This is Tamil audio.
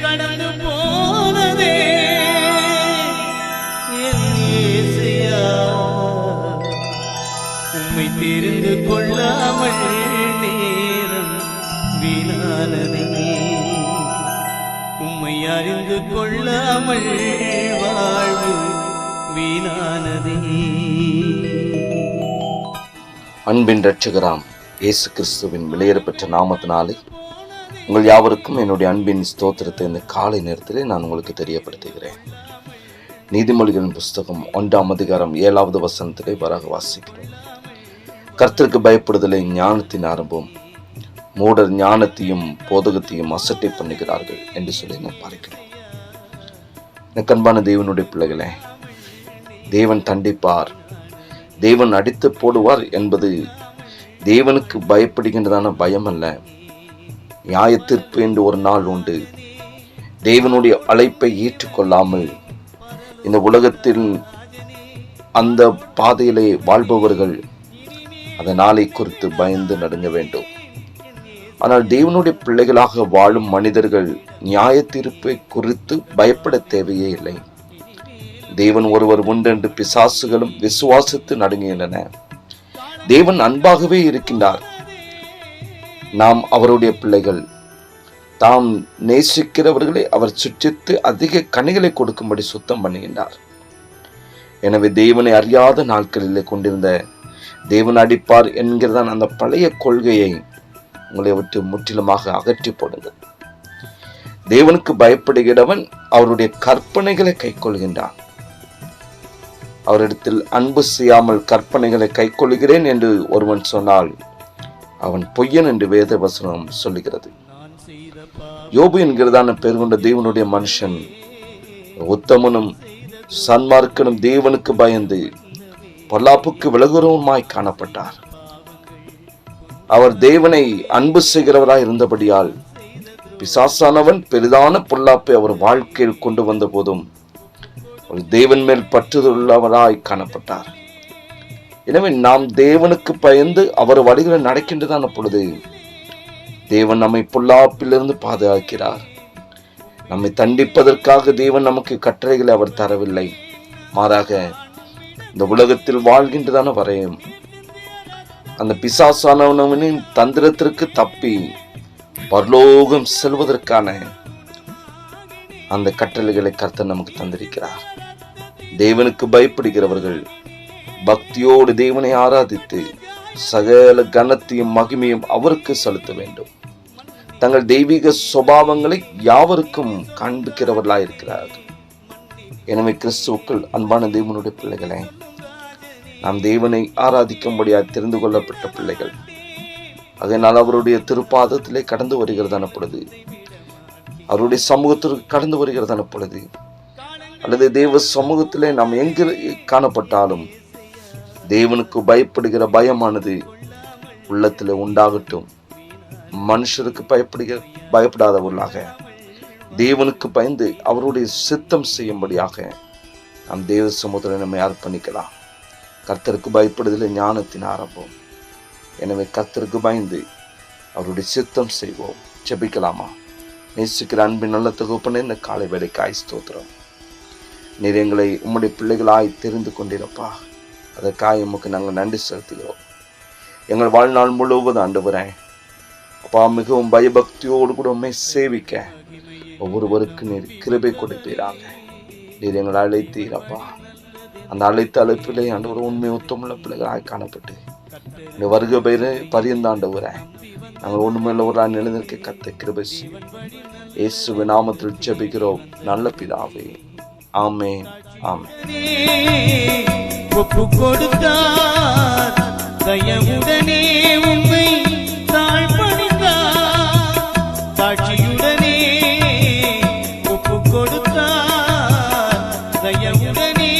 கடந்து போனதே. என் உம்மை தெரிந்து கொள்ளாமல் நேரம் வீணானதே உம்மை அறிந்து கொள்ளாமல் வாழ்வு வீணானதே அன்பின் ரட்சகராம் இயேசு கிறிஸ்துவின் விலையேறப்பெற்ற நாமத்தினாலே உங்கள் யாவருக்கும் என்னுடைய அன்பின் ஸ்தோத்திரத்தை இந்த காலை நேரத்திலே நான் உங்களுக்கு தெரியப்படுத்துகிறேன். நீதிமொழிகளின் புஸ்தகம் ஒன்றாம் அதிகாரம் ஏழாவது வசனத்திலே வராக வாசிக்கிறோம். கர்த்தருக்கு பயப்படுதலை ஞானத்தின் ஆரம்பம். மூடர் ஞானத்தையும் போதகத்தையும் அசட்டை பண்ணுகிறார்கள் என்று சொல்லி நான் பார்க்கிறேன். எனக்கு அன்பான தேவனுடைய பிள்ளைகளே தேவன் தண்டிப்பார். தேவன் அடித்து போடுவார் என்பது தேவனுக்கு பயப்படுகின்றதான பயம் அல்ல நியாயத்திற்பு என்று ஒரு நாள் உண்டு. தேவனுடைய அழைப்பை ஏற்றுக்கொள்ளாமல் இந்த உலகத்தில் அந்த பாதையிலே வாழ்பவர்கள் அந்த நாளை குறித்து பயந்து நடுங்க வேண்டும். ஆனால் தேவனுடைய பிள்ளைகளாக வாழும் மனிதர்கள் நியாய தீர்ப்பை குறித்து பயப்பட தேவையே இல்லை. தேவன் ஒருவர் உண்டென்று பிசாசுகளும் விசுவாசித்து நடுங்குகின்றன தேவன் அன்பாகவே இருக்கின்றார். நாம் அவருடைய பிள்ளைகள். தாம் நேசிக்கிறவர்களை அவர் சுற்றித்து அதிக கனிகளை கொடுக்கும்படி சுத்தம் பண்ணுகின்றார். எனவே தேவனை அறியாத நாட்களிலே கொண்டிருந்த தேவன் அடிப்பார் என்கிறதான் அந்த பழைய கொள்கையை உங்களை விட்டு முற்றிலுமாக அகற்றி போடுங்கள். தேவனுக்கு பயப்படுகிறவன் அவருடைய கற்பனைகளை கைக்கொள்கின்றான். அவரிடத்தில் அன்பு செய்யாமல் கற்பனைகளை கைக்கொள்கிறேன் என்று ஒருவன் சொன்னால் அவன் பொய்யன் என்று வேத வசனம் சொல்லுகிறது. யோபு என்கிறதான பேர் கொண்ட தேவனுடைய மனுஷன் உத்தமனும் சன்மார்க்கனும் தேவனுக்கு பயந்து பொல்லாப்புக்கு விலகுறவுமாய் காணப்பட்டார். அவர் தேவனை அன்பு செய்கிறவராய் இருந்தபடியால் பிசாசானவன் பெரிதான பொல்லாப்பை அவர் வாழ்க்கையில் கொண்டு வந்த போதும் ஒரு தேவன் மேல் பற்றுதலுள்ளவராய் காணப்பட்டார். எனவே நாம் தேவனுக்கு பயந்து அவர் வழிகளில் நடக்கின்றதான பொழுது தேவன் நம்மை பொல்லாப்பிலிருந்து பாதுகாக்கிறார். நம்மை தண்டிப்பதற்காக தேவன் நமக்கு கட்டளைகளை அவர் தரவில்லை. மாறாக இந்த உலகத்தில் வாழ்கின்றதான வரையும் அந்த பிசாசானவனவனின் தந்திரத்திற்கு தப்பி பரலோகம் செல்வதற்கான அந்த கட்டளைகளை கர்த்தர் நமக்கு தந்திருக்கிறார். தேவனுக்கு பயப்படுகிறவர்கள் பக்தியோடு தேவனை ஆராதித்து சகல கனத்தையும் மகிமையும் அவருக்கு செலுத்த வேண்டும். தங்கள் தெய்வீக சுபாவங்களை யாவருக்கும் காண்பிக்கிறவர்களாக இருக்கிறார்கள் எனவே கிறிஸ்துவுக்குள் அன்பான தேவனுடைய பிள்ளைகளே நாம் தேவனை ஆராதிக்கும்படியாக தெரிந்து கொள்ளப்பட்ட பிள்ளைகள் அதனால் அவருடைய திருப்பாதத்திலே கடந்து வருகிறதான பொழுது அவருடைய சமூகத்திற்கு கடந்து வருகிறதான பொழுது அல்லது தெய்வ சமூகத்திலே நாம் எங்கு காணப்பட்டாலும் தேவனுக்கு பயப்படுகிற பயமானது உள்ளத்தில் உண்டாகட்டும். மனுஷருக்கு பயப்படுகிற பயப்படாதவர்களாக. தேவனுக்கு பயந்து அவருடைய சித்தம் செய்யும்படியாக நாம் தேவ சமுத்திரம் நம்மை அர்ப்பணிக்கலாம். கர்த்தருக்கு பயப்படுதல் ஞானத்தின் ஆரம்பம். எனவே கர்த்தருக்கு பயந்து அவருடைய சித்தம் செய்வோம். ஜெபிக்கலாமா? நேசிக்கிற அன்பின் நல்ல தொகுப்புன்னு இந்த காலை வேலைக்காய் ஸ்தோத்திரம். நீர் எங்களை உம்முடைய பிள்ளைகளாய் தெரிந்து கொண்டிருப்பா. அதற்காக உமக்கு நாங்கள் நன்றி செலுத்துகிறோம். எங்கள் வாழ்நாள் முழுவதும் ஆண்டு வரேன் அப்பா மிகவும் பயபக்தியோடு கூட உண்மை சேவிக்க ஒவ்வொருவருக்கு நீர் கிருபை கொடுப்பீராங்க நீர் எங்களை அழைத்தீரப்பா அந்த அழைத்த அழைப்பிலே ஆண்டவர் உண்மை உத்தமுள்ள பிள்ளைகளாக காணப்பட்டு இந்த வருக பெயரை பரியந்தாண்டவரே நாங்கள் உண்மையுள்ளவராக நிலைநிற்க கத்த கிருபை செய்யும். இயேசுவின் நாமத்தில் ஜெபிக்கிறோம். நல்ல பிதாவே. ஆமென். ஆமென் ஒப்பு கொடுத்தார் தயவுடனே உண்மை தாழ்பணிந்தார் காட்சியுடனே ஒப்பு கொடுத்தார் தயவுடனே